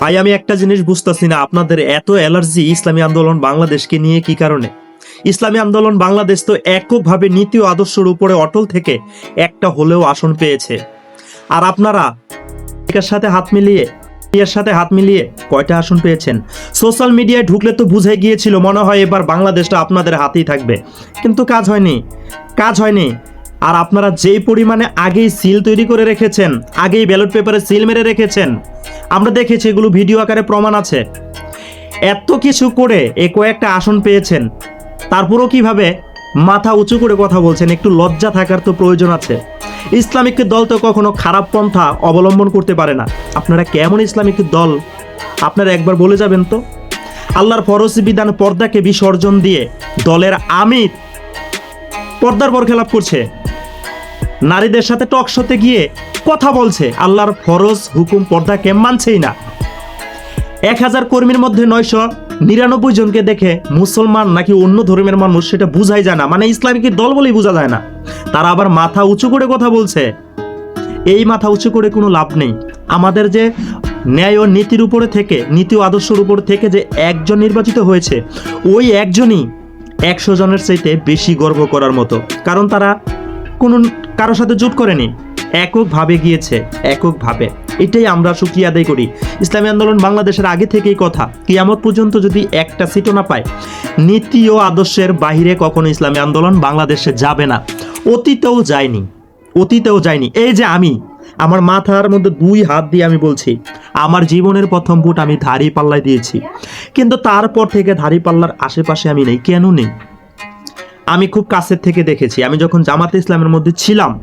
ভাই আমি একটা জিনিস বুঝতেছি না, আপনাদের এত অ্যালার্জি ইসলামী আন্দোলন বাংলাদেশকে নিয়ে কি কারণে? ইসলামী আন্দোলন বাংলাদেশ তো এককভাবে নীতি ও আদর্শের উপরে অটল থেকে একটা হলেও আসন পেয়েছে। আর আপনারা এর সাথে হাত মিলিয়ে, এর সাথে হাত মিলিয়ে কয়টা আসন পেয়েছেন? সোশ্যাল মিডিয়ায় ঢুকলে তো বুঝে গিয়েছিল, মনে হয় এবার বাংলাদেশটা আপনাদের হাতেই থাকবে। কিন্তু কাজ হয়নি কাজ হয়নি। আর আপনারা যেই পরিমাণে আগেই সিল তৈরি করে রেখেছেন, আগেই ব্যালট পেপারে সিল মেরে রেখেছেন আমরা দেখেছি এগুলো ভিডিও আকারে প্রমাণ আছে। এত কিছু করে এ কয়েকটা আসন পেয়েছেন। তারপরও কীভাবে মাথা উঁচু করে কথা বলছেন, একটু লজ্জা থাকার তো প্রয়োজন আছে। ইসলামিক দল তো কখনো খারাপ পন্থা অবলম্বন করতে পারে না। আপনারা কেমন ইসলামিক দল? আপনারা একবার বলে যাবেন তো। আল্লাহর ফরজ বিধান পর্দাকে বিসর্জন দিয়ে দলের আমির পর্দার পর খেলাপ করছে। নারীদের সাথে টক শোতে গিয়ে কথা বলছে, আল্লাহর ফরজ হুকুম পর্দাকে মানছেই না। এক হাজার কর্মীর মধ্যে নয়শো নিরানব্বই জনকে দেখে মুসলমান নাকি অন্য ধর্মের মানুষ সেটা বুঝাই যায় না। মানে ইসলামিক দল বলেই বোঝা যায় না। তারা আবার মাথা উঁচু করে কথা বলছে। এই মাথা উঁচু করে কোনো লাভ নেই। আমাদের যে ন্যায় ও নীতির উপরে থেকে, নীতি ও আদর্শের উপর থেকে যে একজন নির্বাচিত হয়েছে, ওই একজনই একশো জনের চাইতে বেশি গর্ব করার মতো। কারণ তারা কোনো কারোর সাথে জোট করেনি। এককভাবে গিয়েছে, এককভাবে। এটাই আমরা সুক্রিয়া আদায় করি। ইসলামী আন্দোলন বাংলাদেশের আগে থেকেই কথা, কিয়ামত পর্যন্ত যদি একটা সিটও না পায়, নীতি ও আদর্শের বাহিরে কখনো ইসলামী আন্দোলন বাংলাদেশে যাবে না। অতীতেও যায়নি অতীতেও যায়নি। এই যে আমি, আমার মাথার মধ্যে দুই হাত দিয়ে আমি বলছি, আমার জীবনের প্রথম ভোট আমি ধারি পাল্লায় দিয়েছি। কিন্তু তারপর থেকে ধারি পাল্লার আশেপাশে আমি নেই, কেন নেই? আমি খুব কাছের থেকে দেখেছি। আমি যখন জামাতে ইসলামের মধ্যে ছিলাম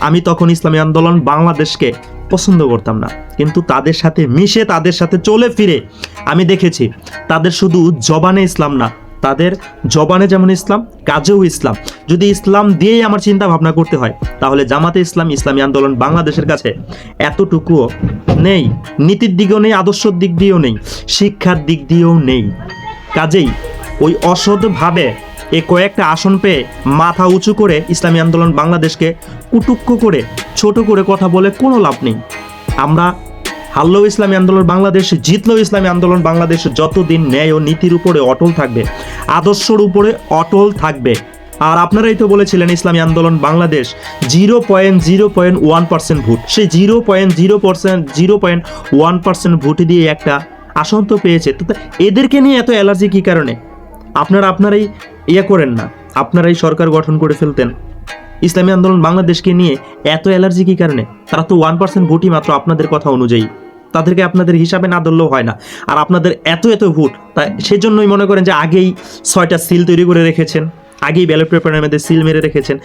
আমি তখন ইসলামী আন্দোলন বাংলাদেশকে পছন্দ করতাম না। কিন্তু তাদের সাথে মিশে, তাদের সাথে চলে ফিরে আমি দেখেছি, তাদের শুধু জবানে ইসলাম না, তাদের জবানে যেমন ইসলাম, কাজেও ইসলাম। যদি ইসলাম দিয়েই আমার চিন্তা ভাবনা করতে হয়, তাহলে জামাতে ইসলাম, ইসলামী আন্দোলন বাংলাদেশের কাছে এতটুকুও নেই। নীতির দিকেও নেই, আদর্শের দিক দিয়েও নেই, শিক্ষার দিক দিয়েও নেই। কাজেই ওই অসৎভাবে এ কয়েকটা আসন পেয়ে মাথা উঁচু করে ইসলামী আন্দোলন বাংলাদেশকে কুটুক্ষ করে, ছোট করে কথা বলে কোনো লাভ নেই। আমরা হারলেও ইসলামী আন্দোলন বাংলাদেশ, জিতলেও ইসলামী আন্দোলন বাংলাদেশ যতদিন ন্যায় ও নীতির উপরে অটল থাকবে, আদর্শর উপরে অটল থাকবে। আর আপনারাই তো বলেছিলেন Islami Andolan Bangladesh zero point zero point one percent vote. সেই zero point zero percent, zero point one percent vote দিয়ে একটা আসন তো পেয়েছে। তো তা এদেরকে নিয়ে এত অ্যালার্জি কী কারণে? আপনারা আপনারাই ইয়ে করেন না। আপনারাই সরকার গঠন করে ফেলতেন। ইসলামী আন্দোলন বাংলাদেশকে নিয়ে এত অ্যালার্জি কী কারণে? তারা তো ওয়ান পার্সেন্ট ভোটই মাত্র আপনাদের কথা অনুযায়ী। তাদেরকে আপনাদের হিসাবে না ধরলেও হয় না। আর আপনাদের এত এত ভোট তাই সেজন্যই মনে করেন যে আগেই ছয়টা সিল তৈরি করে রেখেছেন। আগেই ব্যালট পেপারের মধ্যে সিল মেরে রেখেছেন।